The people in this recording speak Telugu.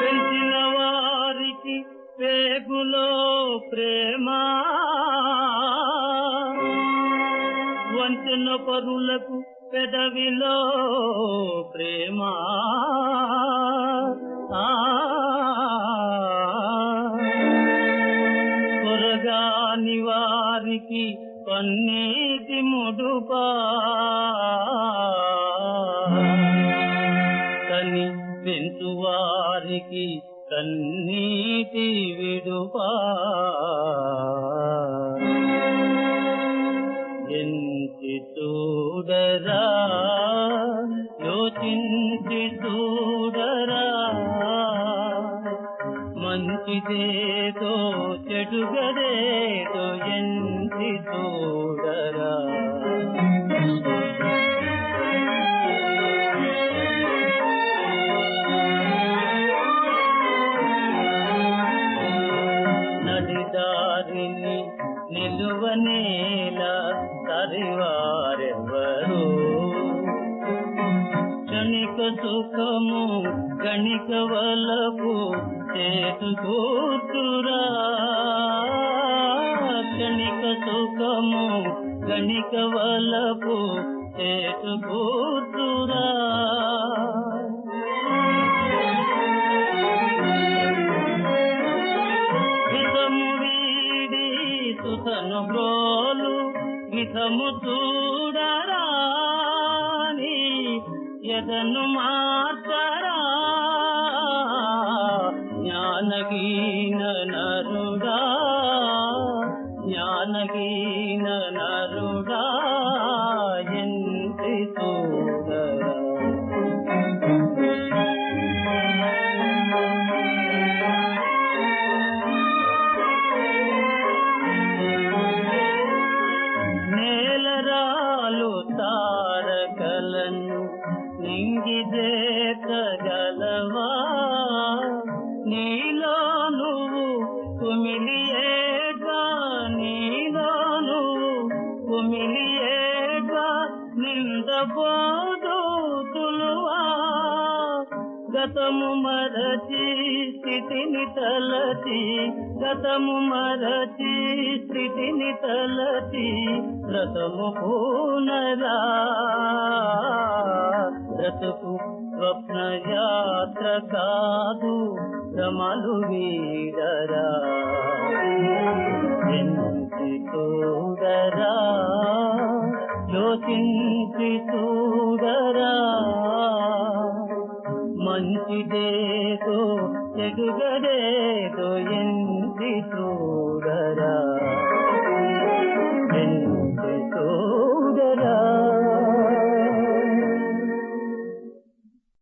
పెంచిన వారికి పేగులో ప్రేమ. వంచన పరులకు పెదవిలో ప్రేమ. ఆ. కొరగాని వారికి పన్నీటి ముడుపా. కని పెంచువారికి కన్నీటి విడుపా ఎంచి చూడరా యోచించి చూడరా. మంచిదేదో చెడుగదేదో దారిని నిలువనేలా తరివారెవరు క్షణిక సుఖము గణిక వలపు చేతురా కూతురా క్షణిక సుఖము గణిక వలపు చేతురా వీడి సుతను బ్రోలు హితము చూడరాని ఎదను మార్చరా. జ్ఞానగీన నరుడా జ్ఞానగీన తారకలను నింగిదేతగలవా నీలో నువ్వు కుమిలియేగా నీలో నువ్వు కుమిలియేగా నిందపోదు తులువా గతము మరచి స్థితిని తలచి గతము మరచి స్థితిని తలచి రతము పూనరా. రతకు స్వప్న యాత్ర కాదు రమలు వీడరా. చూడరా యోచించి చూడరా. మంచిదేదో ఎగుగదేదో ఎంది చూడరా?